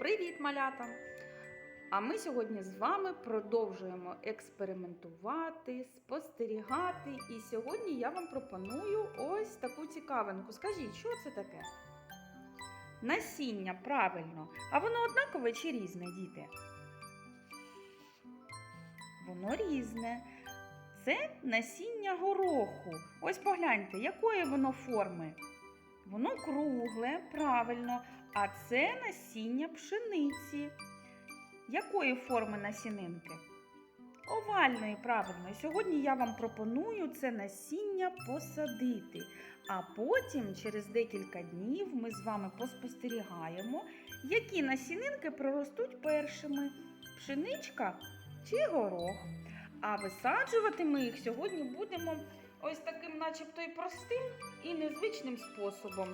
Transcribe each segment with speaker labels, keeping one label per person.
Speaker 1: Привіт, малята! А ми сьогодні з вами продовжуємо експериментувати, спостерігати. І сьогодні я вам пропоную ось таку цікавинку. Скажіть, що це таке? Насіння, правильно. А воно однакове чи різне, діти? Воно різне. Це насіння гороху. Ось погляньте, якої воно форми. Воно кругле, правильно. А це насіння пшениці. Якої форми насінинки? Овальної, правильно. Сьогодні я вам пропоную це насіння посадити. А потім, через декілька днів, ми з вами поспостерігаємо, які насінинки проростуть першими: пшеничка чи горох. А висаджувати ми їх сьогодні будемо ось таким, начебто, і простим і незвичним способом.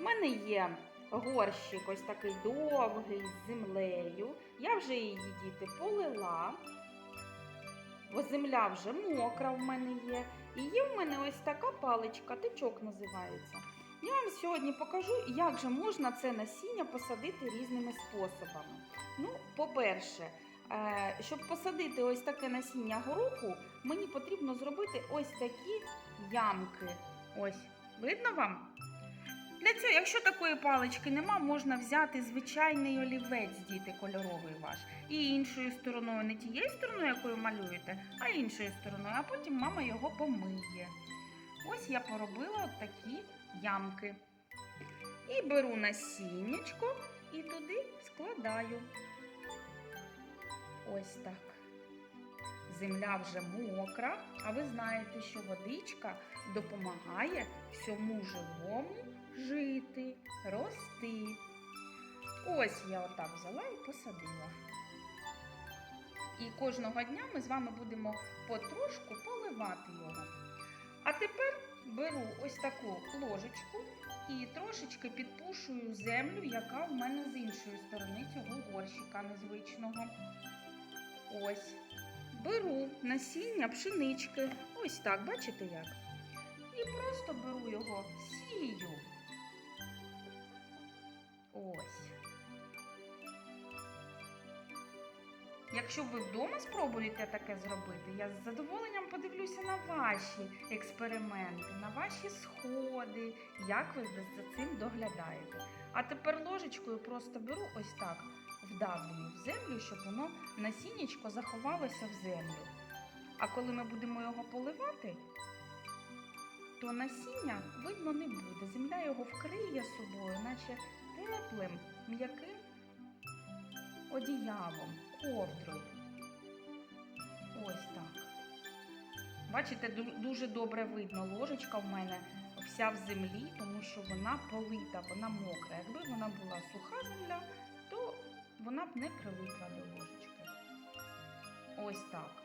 Speaker 1: У мене є горщик ось такий довгий з землею. Я вже її діти полила, бо земля вже мокра в мене є. І є в мене ось така паличка, тичок називається. Я вам сьогодні покажу, як же можна це насіння посадити різними способами. Ну, по-перше, е, щоб посадити ось таке насіння гороху, мені потрібно зробити ось такі ямки. Ось, видно вам? Для цього, якщо такої палички нема, можна взяти звичайний олівець, діти, кольоровий ваш. І іншою стороною, не тією стороною, якою малюєте, а іншою стороною, а потім мама його помиє. Ось я поробила от такі ямки. І беру насіннячко і туди складаю. Ось так. Земля вже мокра, а ви знаєте, що водичка допомагає всьому живому жити, рости. Ось я отак взяла і посадила. І кожного дня ми з вами будемо потрошку поливати його. А тепер беру ось таку ложечку і трошечки підпушую землю, яка в мене з іншої сторони цього горщика незвичного. Ось. Беру насіння пшенички. Ось так, бачите як? І просто беру його, Якщо ви вдома спробуєте таке зробити, я з задоволенням подивлюся на ваші експерименти, на ваші сходи, як ви за цим доглядаєте. А тепер ложечкою просто беру ось так, вдавлюю в землю, щоб воно насіннячко заховалося в землю. А коли ми будемо його поливати, то насіння видно не буде. Земля його вкриє собою, наче теплим, м'яким одіялом, ковдрою. Ось так. Бачите, дуже добре видно, ложечка в мене вся в землі, тому що вона полита, вона мокра. Якби вона була суха земля, то вона б не прилипла до ложечки. Ось так.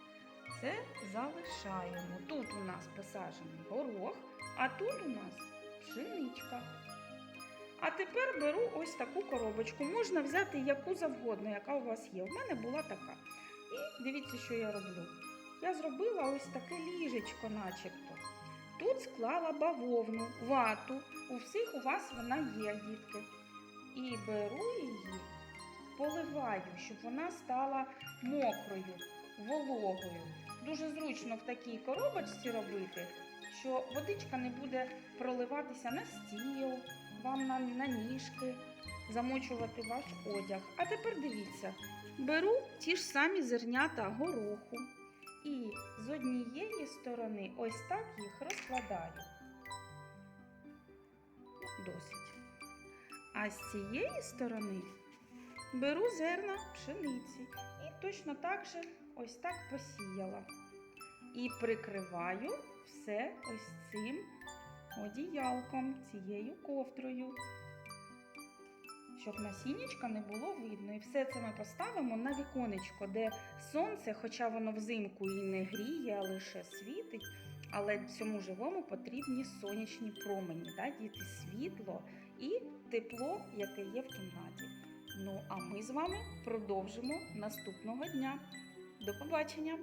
Speaker 1: Це залишаємо. Тут у нас посаджений горох, а тут у нас пшеничка. А тепер беру ось таку коробочку. Можна взяти яку завгодно, яка у вас є. У мене була така. І дивіться, що я роблю. Я зробила ось таке ліжечко, начебто. Тут склала бавовну, вату. У всіх у вас вона є, дітки. І беру її, поливаю, щоб вона стала мокрою, вологою. Дуже зручно в такій коробочці робити, що водичка не буде проливатися на стіл, вам на, на ніжки, замочувати ваш одяг. А тепер дивіться, беру ті ж самі зернята гороху і з однієї сторони ось так їх розкладаю. Досить. А з цієї сторони беру зерна пшениці і точно так же ось так посіяла. І прикриваю все ось цим одіялком, цією ковдрою, щоб насіннячка не було видно. І все це ми поставимо на віконечко, де сонце, хоча воно взимку і не гріє, а лише світить. Але цьому живому потрібні сонячні промені, да, діти, світло і тепло, яке є в кімнаті. Ну, а ми з вами продовжимо наступного дня. До побачення!